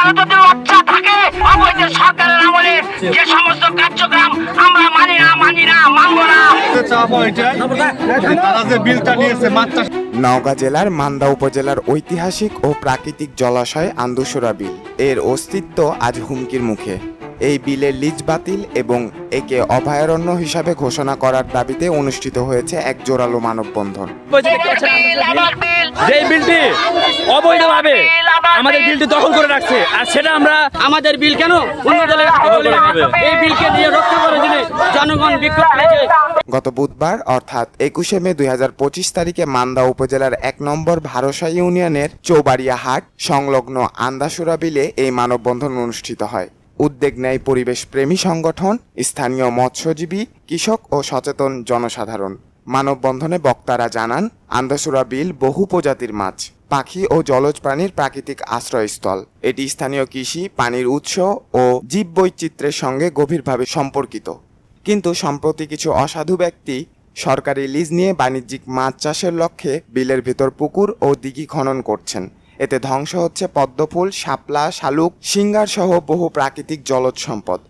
আপনারা যদি লজ্জা থাকে অবৈধ সরকারের আমলে যে সমস্ত কার্যক্রম আমরা মানি না মানি না মানবো না। তারা যে বিলটা নিয়েছে মাছ নওগাঁ জেলার মান্দা উপজেলার ঐতিহাসিক ও প্রাকৃতিক জলাশয় আন্দুসুরা বিল। এর অস্তিত্ব আজ হুমকির মুখে। এই বিলের লিজ বাতিল এবং একে অভয়ারণ্য হিসাবে ঘোষণা করার দাবিতে অনুষ্ঠিত হয়েছে এক জোরালো মানববন্ধন। যে বিলটি অবৈধভাবে আমাদের বিলটি দখল করে রাখছে। আর সেটা আমরা আমাদের বিল কেন অন্য দলের? এই বিলকে দিয়ে রক্ষা করার জন্য জনগণ বিক্ষোভ গত বুধবার, অর্থাৎ একুশে মে দুই হাজার পঁচিশ তারিখে মান্দা উপজেলার এক নম্বর ভারসা ইউনিয়নের চৌবাড়িয়া হাট, সংলগ্ন আন্দাসুরা বিলে এই মানববন্ধন অনুষ্ঠিত হয়। উদ্যোগ নেয় পরিবেশ প্রেমী সংগঠন, স্থানীয় মৎস্যজীবী, কৃষক ও সচেতন জনসাধারণ। মানববন্ধনে বক্তারা জানান, আন্দাসুরা বিল বহু প্রজাতির মাছ, পাখি ও জলজ প্রাণীর প্রাকৃতিক আশ্রয়স্থল। এটি স্থানীয় কৃষি, পানির উৎস ও জীববৈচিত্র্যের সঙ্গে গভীরভাবে সম্পর্কিত। কিন্তু সম্প্রতি কিছু অসাধু ব্যক্তি সরকারি লিজ নিয়ে বাণিজ্যিক মাছ চাষের লক্ষ্যে বিলের ভিতর পুকুর ও দিঘি খনন করছেন। এতে ধ্বংস হচ্ছে পদ্মফুল, শাপলা, শালুক, সিঙ্গার সহ বহু প্রাকৃতিক জলজ সম্পদ।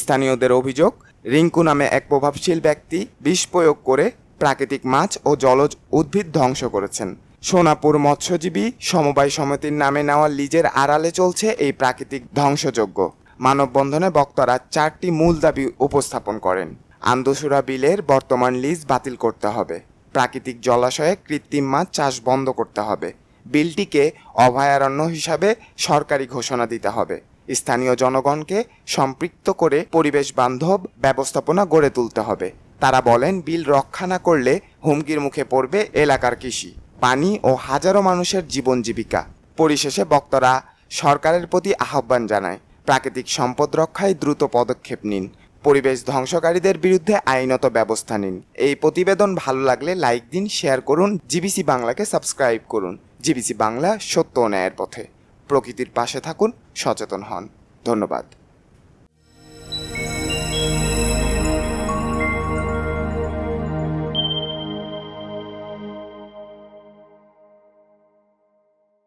স্থানীয়দের অভিযোগ, রিঙ্কু নামে এক প্রভাবশীল ব্যক্তি বিষ প্রয়োগ করে প্রাকৃতিক মাছ ও জলজ উদ্ভিদ ধ্বংস করেছেন। সোনাপুর মৎস্যজীবী সমবায় সমিতির নামে নেওয়া লিজের আড়ালে চলছে এই প্রাকৃতিক ধ্বংসযজ্ঞ। মানববন্ধনে বক্তারা চারটি মূল দাবি উপস্থাপন করেন। আন্দোসুরা বিলের বর্তমান লিজ বাতিল করতে হবে। প্রাকৃতিক জলাশয়ে কৃত্রিম মাছ চাষ বন্ধ করতে হবে। বিলটিকে অভয়ারণ্য হিসাবে সরকারি ঘোষণা দিতে হবে। স্থানীয় জনগণকে সম্পৃক্ত করে পরিবেশ বান্ধব ব্যবস্থাপনা গড়ে তুলতে হবে। তারা বলেন, বিল রক্ষা না করলে হুমকির মুখে পড়বে এলাকার কৃষি, পানি ও হাজারো মানুষের জীবন জীবিকা। পরিশেষে বক্তারা সরকারের প্রতি আহ্বান জানায়, প্রাকৃতিক সম্পদ রক্ষায় দ্রুত পদক্ষেপ নিন, পরিবেশ ধ্বংসকারীদের বিরুদ্ধে আইনত ব্যবস্থা নিন। এই প্রতিবেদন ভালো লাগলে লাইক দিন, শেয়ার করুন, জিবিসি বাংলাকে সাবস্ক্রাইব করুন। জিবিসি বাংলা সত্য ন্যায়ের পথে। প্রকৃতির পাশে থাকুন, সচেতন হন। ধন্যবাদ।